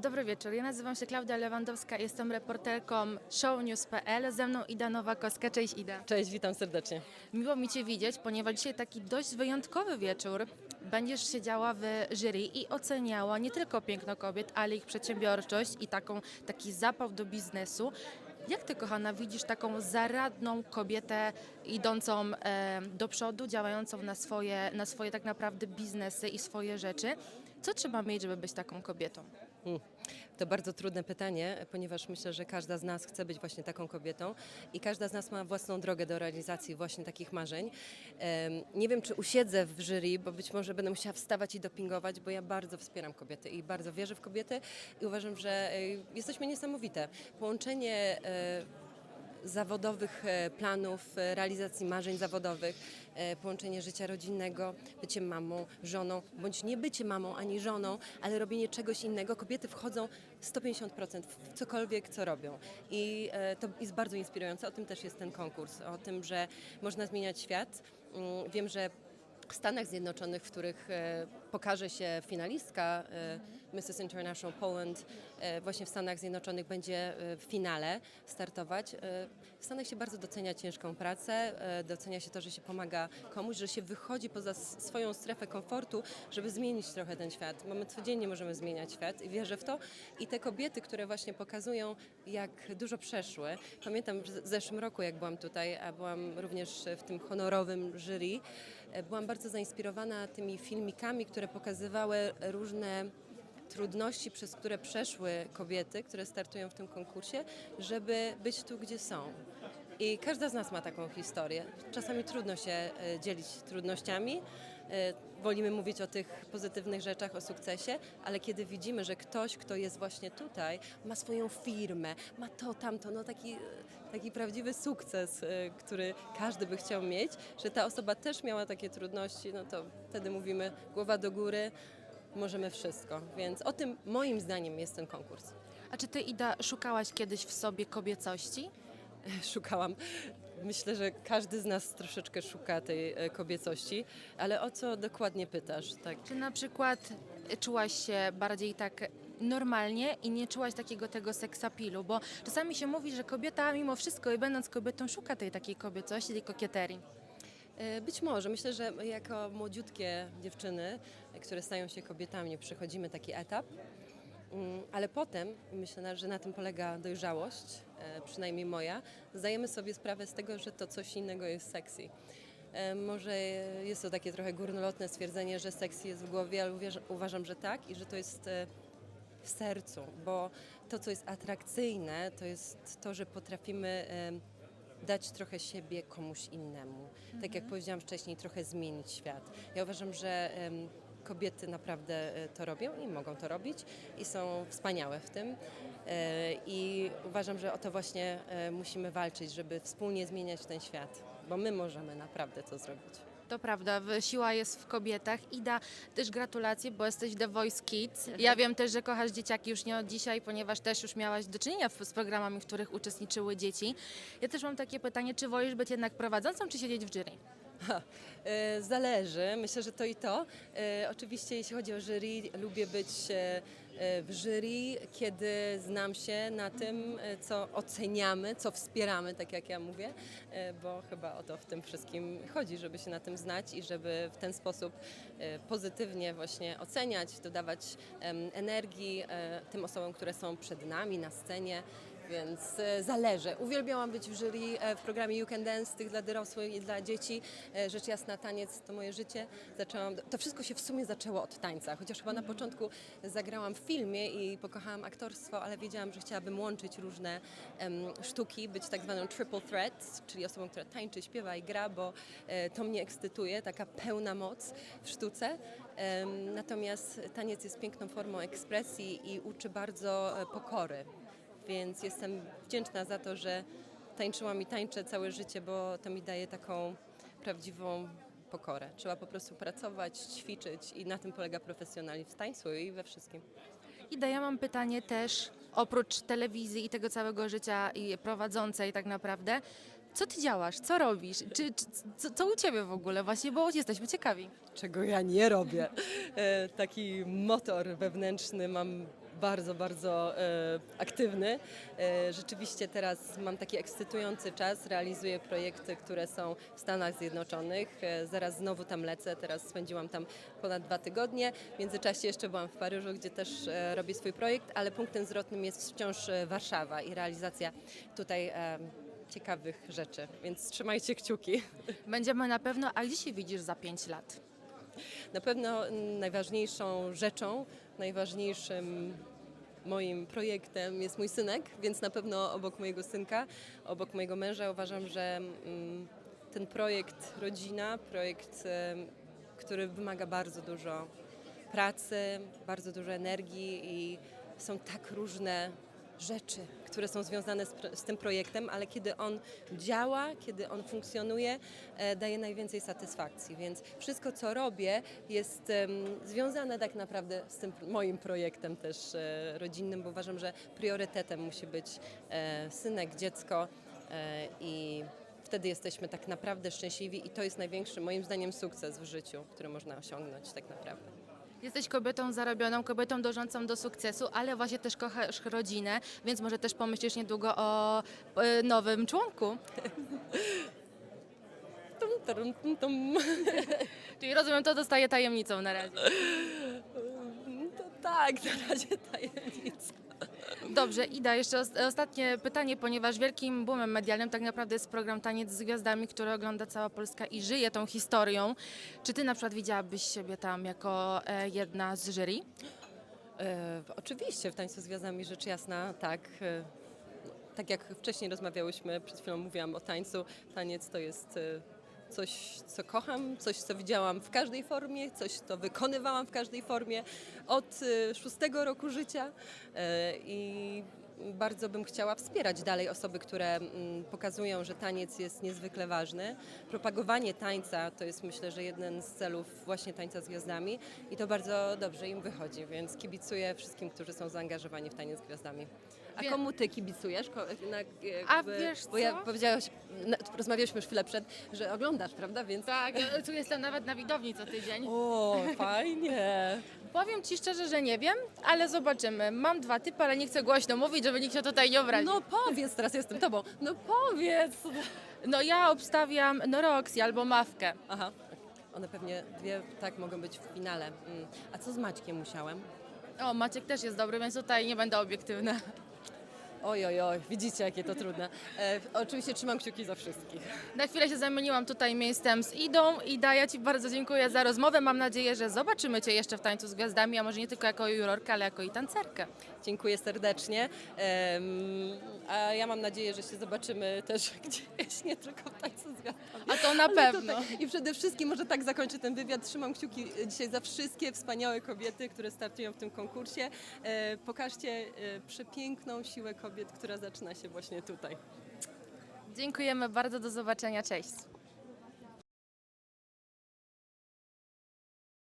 Dobry wieczór, ja nazywam się Klaudia Lewandowska, jestem reporterką shownews.pl, ze mną Ida Nowakowska. Cześć Ida. Cześć, witam serdecznie. Miło mi Cię widzieć, ponieważ dzisiaj taki dość wyjątkowy wieczór. Będziesz siedziała w jury i oceniała nie tylko piękno kobiet, ale ich przedsiębiorczość i taką, taki zapał do biznesu. Jak Ty, kochana, widzisz taką zaradną kobietę idącą e, do przodu, działającą na swoje, na swoje tak naprawdę biznesy i swoje rzeczy? Co trzeba mieć, żeby być taką kobietą? Hmm. To bardzo trudne pytanie, ponieważ myślę, że każda z nas chce być właśnie taką kobietą i każda z nas ma własną drogę do realizacji właśnie takich marzeń. Nie wiem, czy usiedzę w jury, bo być może będę musiała wstawać i dopingować, bo ja bardzo wspieram kobiety i bardzo wierzę w kobiety i uważam, że e, jesteśmy niesamowite. Połączenie e, zawodowych e, planów, e, realizacji marzeń zawodowych, e, połączenie życia rodzinnego, bycie mamą, żoną, bądź nie bycie mamą ani żoną, ale robienie czegoś innego. Kobiety wchodzą 150% w cokolwiek, co robią. I to jest bardzo inspirujące. O tym też jest ten konkurs, o tym, że można zmieniać świat. Mm, Wiem, że w Stanach Zjednoczonych, w których pokaże się finalistka e, Mrs. International Poland, e, właśnie w Stanach Zjednoczonych będzie e, w finale startować. W Stanach się bardzo docenia ciężką pracę, docenia się to, że się pomaga komuś, że się wychodzi poza swoją strefę komfortu, żeby zmienić trochę ten świat. Mamy codziennie możemy zmieniać świat i wierzę w to. I te kobiety, które właśnie pokazują, jak dużo przeszły. Pamiętam w zeszłym roku, jak byłam tutaj, a byłam również w tym honorowym jury, byłam bardzo zainspirowana tymi filmikami, które pokazywały różne trudności, przez które przeszły kobiety, które startują w tym konkursie, żeby być tu, gdzie są. I każda z nas ma taką historię. Czasami trudno się e, dzielić trudnościami. E, Wolimy mówić o tych pozytywnych rzeczach, o sukcesie, ale kiedy widzimy, że ktoś, kto jest właśnie tutaj, ma swoją firmę, ma to, tamto, no taki, taki prawdziwy sukces, e, który każdy by chciał mieć, że ta osoba też miała takie trudności, no to wtedy mówimy głowa do góry, możemy wszystko. Więc o tym moim zdaniem jest ten konkurs. A czy Ty, Ida, szukałaś kiedyś w sobie kobiecości? szukałam. Myślę, że każdy z nas troszeczkę szuka tej e, kobiecości, ale o co dokładnie pytasz? Tak. Czy na przykład czułaś się bardziej tak normalnie i nie czułaś takiego tego seksapilu? Bo czasami się mówi, że kobieta mimo wszystko i będąc kobietą szuka tej takiej kobiecości, tej kokieterii. E, Być może. Myślę, że jako młodziutkie dziewczyny, e, które stają się kobietami, przechodzimy taki etap. Mm, Ale potem, myślę, że na tym polega dojrzałość, e, przynajmniej moja, zdajemy sobie sprawę z tego, że to coś innego jest sexy. E, Może jest to takie trochę górnolotne stwierdzenie, że sexy jest w głowie, ale uważam, że tak i że to jest e, w sercu, bo to, co jest atrakcyjne, to jest to, że potrafimy dać trochę siebie komuś innemu. Tak jak powiedziałam wcześniej, trochę zmienić świat. Ja uważam, że kobiety naprawdę e, to robią i mogą to robić i są wspaniałe w tym. E, I uważam, że o to właśnie e, musimy walczyć, żeby wspólnie zmieniać ten świat, bo my możemy naprawdę to zrobić. To prawda, siła jest w kobietach. Ida, też gratulacje, bo jesteś The Voice Kids. Ja wiem też, że kochasz dzieciaki już nie od dzisiaj, ponieważ też już miałaś do czynienia z programami, w których uczestniczyły dzieci. Ja też mam takie pytanie, czy wolisz być jednak prowadzącą, czy siedzieć w jury? Ha, e, zależy, myślę, że to i to. E, oczywiście jeśli chodzi o jury, lubię być e, w jury, kiedy znam się na tym, co oceniamy, co wspieramy, tak jak ja mówię, bo chyba o to w tym wszystkim chodzi, żeby się na tym znać i żeby w ten sposób pozytywnie właśnie oceniać, dodawać energii tym osobom, które są przed nami na scenie. Więc e, zależy. Uwielbiałam być w jury e, w programie You Can Dance, tych dla dorosłych i dla dzieci. E, Rzecz jasna, taniec to moje życie. Zaczęłam, to wszystko się w sumie zaczęło od tańca, chociaż chyba na początku zagrałam w filmie i pokochałam aktorstwo, ale wiedziałam, że chciałabym łączyć różne em, sztuki, być tak zwaną triple threat, czyli osobą, która tańczy, śpiewa i gra, bo e, to mnie ekscytuje, taka pełna moc w sztuce. Em, Natomiast taniec jest piękną formą ekspresji i uczy bardzo e, pokory więc jestem wdzięczna za to, że tańczyłam i tańczę całe życie, bo to mi daje taką prawdziwą pokorę. Trzeba po prostu pracować, ćwiczyć i na tym polega profesjonalizm w tańcu i we wszystkim. Ida, ja mam pytanie też, oprócz telewizji i tego całego życia i prowadzącej tak naprawdę, co ty działasz, co robisz, czy, czy, co, co u ciebie w ogóle właśnie, bo jesteśmy ciekawi. Czego ja nie robię. E, Taki motor wewnętrzny mam bardzo, bardzo e, aktywny. E, rzeczywiście teraz mam taki ekscytujący czas, realizuję projekty, które są w Stanach Zjednoczonych. E, zaraz znowu tam lecę, teraz spędziłam tam ponad dwa tygodnie. W międzyczasie jeszcze byłam w Paryżu, gdzie też e, robię swój projekt, ale punktem zwrotnym jest wciąż e, Warszawa i realizacja tutaj e, ciekawych rzeczy, więc trzymajcie kciuki. Będziemy na pewno, a gdzie się widzisz za 5 lat? Na pewno najważniejszą rzeczą, najważniejszym moim projektem jest mój synek, więc na pewno obok mojego synka, obok mojego męża uważam, że mm, ten projekt rodzina, projekt, em, który wymaga bardzo dużo pracy, bardzo dużo energii i są tak różne rzeczy, które są związane z, z tym projektem, ale kiedy on działa, kiedy on funkcjonuje, e, daje najwięcej satysfakcji. Więc wszystko, co robię, jest em, związane tak naprawdę z tym moim projektem też e, rodzinnym, bo uważam, że priorytetem musi być e, synek, dziecko e, i wtedy jesteśmy tak naprawdę szczęśliwi i to jest największy, moim zdaniem, sukces w życiu, który można osiągnąć tak naprawdę. Jesteś kobietą zarobioną, kobietą dążącą do sukcesu, ale właśnie też kochasz rodzinę, więc może też pomyślisz niedługo o e, nowym członku. Tum, tarum, tum, tum. Czyli rozumiem, to dostaje tajemnicą na razie. To tak, na razie tajemnica. Dobrze, Ida, jeszcze os- ostatnie pytanie, ponieważ wielkim boomem medialnym tak naprawdę jest program Taniec z Gwiazdami, który ogląda cała Polska i żyje tą historią. Czy ty na przykład widziałabyś siebie tam jako e, jedna z jury? E, oczywiście w tańcu z gwiazdami rzecz jasna, tak. E, tak jak wcześniej rozmawiałyśmy, przed chwilą mówiłam o tańcu, taniec to jest e, coś, co kocham, coś, co widziałam w każdej formie, coś, co wykonywałam w każdej formie od e, szóstego roku życia e, i bardzo bym chciała wspierać dalej osoby, które mm, pokazują, że taniec jest niezwykle ważny. Propagowanie tańca to jest myślę, że jeden z celów właśnie tańca z gwiazdami i to bardzo dobrze im wychodzi, więc kibicuję wszystkim, którzy są zaangażowani w taniec z gwiazdami. A Wie- komu ty kibicujesz? Ko- Na, A jakby- wiesz Bo ja co? powiedziałaś, na, rozmawialiśmy już chwilę przed, że oglądasz, prawda? Więc... Tak, ja tu jestem nawet na widowni co tydzień. O, fajnie. Powiem ci szczerze, że nie wiem, ale zobaczymy. Mam dwa typy, ale nie chcę głośno mówić, żeby nikt się tutaj nie obraził. No powiedz, teraz jestem tobą. No powiedz. No ja obstawiam Noroxy albo Mawkę. Aha. One pewnie dwie tak mogą być w finale. Mm. A co z Maćkiem musiałem? O, Maciek też jest dobry, więc tutaj nie będę obiektywna. Oj, oj, oj, widzicie jakie to trudne. E, oczywiście trzymam kciuki za wszystkich. Na chwilę się zamieniłam tutaj miejscem z Idą. Ida, ja Ci bardzo dziękuję za rozmowę. Mam nadzieję, że zobaczymy Cię jeszcze w Tańcu z Gwiazdami, a może nie tylko jako jurorkę, ale jako i tancerkę. Dziękuję serdecznie. Em, a ja mam nadzieję, że się zobaczymy też gdzieś, nie tylko w tańcu z gwiazdami. A to na Ale pewno. Tutaj. I przede wszystkim, może tak zakończę ten wywiad, trzymam kciuki dzisiaj za wszystkie wspaniałe kobiety, które startują w tym konkursie. E, pokażcie e, przepiękną siłę kobiet, która zaczyna się właśnie tutaj. Dziękujemy bardzo, do zobaczenia, cześć.